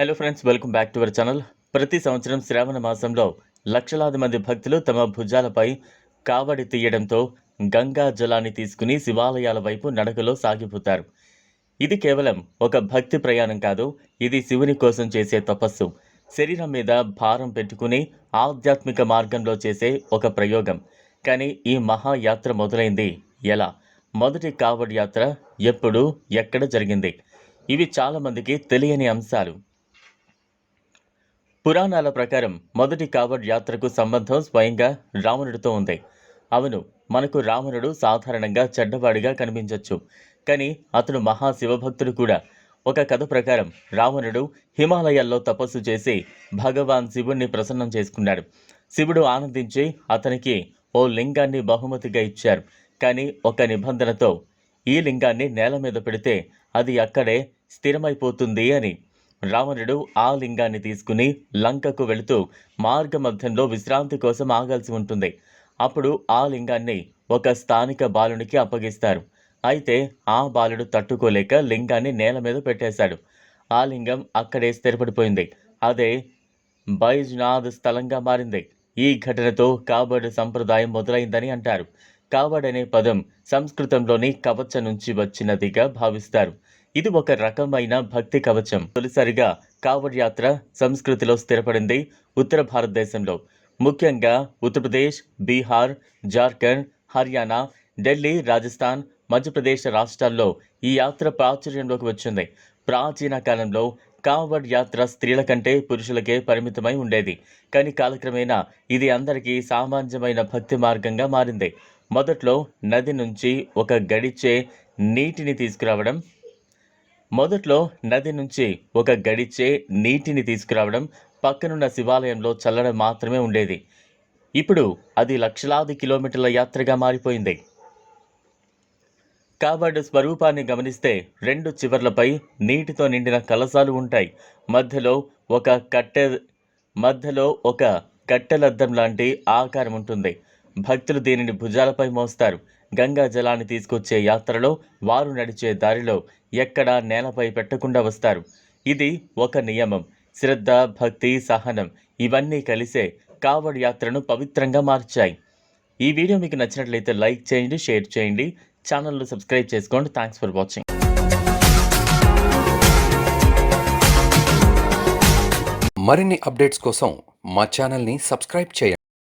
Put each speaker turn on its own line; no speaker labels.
Hello friends welcome back to our channel ప్రతి సంవత్సరం శ్రావణ మాసంలో లక్షలాది మంది భక్తులు తమ భుజాలపై కావడి తీయడంతో గంగా జలాన్ని తీసుకుని శివాలయాల వైపు నడకలో సాగిపోతారు. ఇది కేవలం ఒక భక్తి ప్రయాణం కాదు ఇది శివుని కోసం చేసే తపస్సు. శరీరం మీద భారం పెట్టుకుని ఆధ్యాత్మిక మార్గంలో చేసే ఒక ప్రయోగం. కానీ ఈ మహాయాత్ర మొదలైంది ఎలా? మొదటి కావడి యాత్ర ఎప్పుడు ఎక్కడ జరిగింది? ఇవి చాలామందికి తెలియని అంశాలు. పురాణాల ప్రకారం మొదటి కావడ్ యాత్రకు సంబంధం స్వయంగా రావణుడితో ఉంది. అవును మనకు రావణుడు సాధారణంగా చెడ్డవాడిగా కనిపించవచ్చు కానీ అతడు మహాశివభక్తుడు కూడా. ఒక కథ ప్రకారం రావణుడు హిమాలయాల్లో తపస్సు చేసి భగవాన్ శివుణ్ణి ప్రసన్నం చేసుకున్నాడు. శివుడు ఆనందించి అతనికి ఓ లింగాన్ని బహుమతిగా ఇచ్చారు. కానీ ఒక నిబంధనతో ఈ లింగాన్ని నేల మీద పెడితే అది అక్కడే స్థిరమైపోతుంది అని రావణుడు ఆ లింగాన్ని తీసుకుని లంకకు వెళుతూ మార్గ మధ్యంలో విశ్రాంతి కోసం ఆగాల్సి ఉంటుంది. అప్పుడు ఆ లింగాన్ని ఒక స్థానిక బాలునికి అప్పగిస్తారు. అయితే ఆ బాలుడు తట్టుకోలేక లింగాన్ని నేల మీద పెట్టేశాడు. ఆ లింగం అక్కడే స్థిరపడిపోయింది. అదే బైజ్నాథ్ స్థలంగా మారింది. ఈ ఘటనతో కాబడ్ సంప్రదాయం మొదలైందని అంటారు. కాబడ్ అనే పదం సంస్కృతంలోని కవచ నుంచి వచ్చినదిగా భావిస్తారు. ఇది ఒక రకమైన భక్తి కవచం. తొలిసారిగా కావడ్ యాత్ర సంస్కృతిలో స్థిరపడింది ఉత్తర భారతదేశంలో. ముఖ్యంగా ఉత్తరప్రదేశ్ బీహార్ జార్ఖండ్ హర్యానా ఢిల్లీ రాజస్థాన్ మధ్యప్రదేశ్ రాష్ట్రాల్లో ఈ యాత్ర ప్రాచుర్యంలోకి వచ్చింది. ప్రాచీన కాలంలో కావడ్ యాత్ర స్త్రీల కంటే పురుషులకే పరిమితమై ఉండేది. కానీ కాలక్రమేణా ఇది అందరికీ సామాన్యమైన భక్తి మార్గంగా మారింది. మొదట్లో నది నుంచి ఒక గడిచే నీటిని తీసుకురావడం మొదట్లో నది నుంచి ఒక గడిచే నీటిని తీసుకురావడం పక్కనున్న శివాలయంలో చల్లడం మాత్రమే ఉండేది. ఇప్పుడు అది లక్షలాది కిలోమీటర్ల యాత్రగా మారిపోయింది. కాబట్టి స్వరూపాన్ని గమనిస్తే రెండు చివర్లపై నీటితో నిండిన కలసాలు ఉంటాయి. మధ్యలో ఒక కట్టె మధ్యలో ఒక కట్టెలద్దం లాంటి ఆకారం ఉంటుంది. భక్తులు దీనిని భుజాలపై మోస్తారు. గంగా జలాన్ని తీసుకొచ్చే యాత్రలో వారు నడిచే దారిలో ఎక్కడా నేలపై పెట్టకుండా వస్తారు. ఇది ఒక నియమం. శ్రద్ధ భక్తి సహనం ఇవన్నీ కలిసే కావడ్ యాత్రను పవిత్రంగా మార్చాయి. ఈ వీడియో మీకు నచ్చినట్లయితే లైక్ చేయండి షేర్ చేయండి. ఛానల్ను సబ్స్క్రైబ్ చేసుకోండి. Thanks for watching.
మరిన్ని అప్డేట్స్ కోసం మా ఛానల్ని సబ్స్క్రైబ్ చేయండి.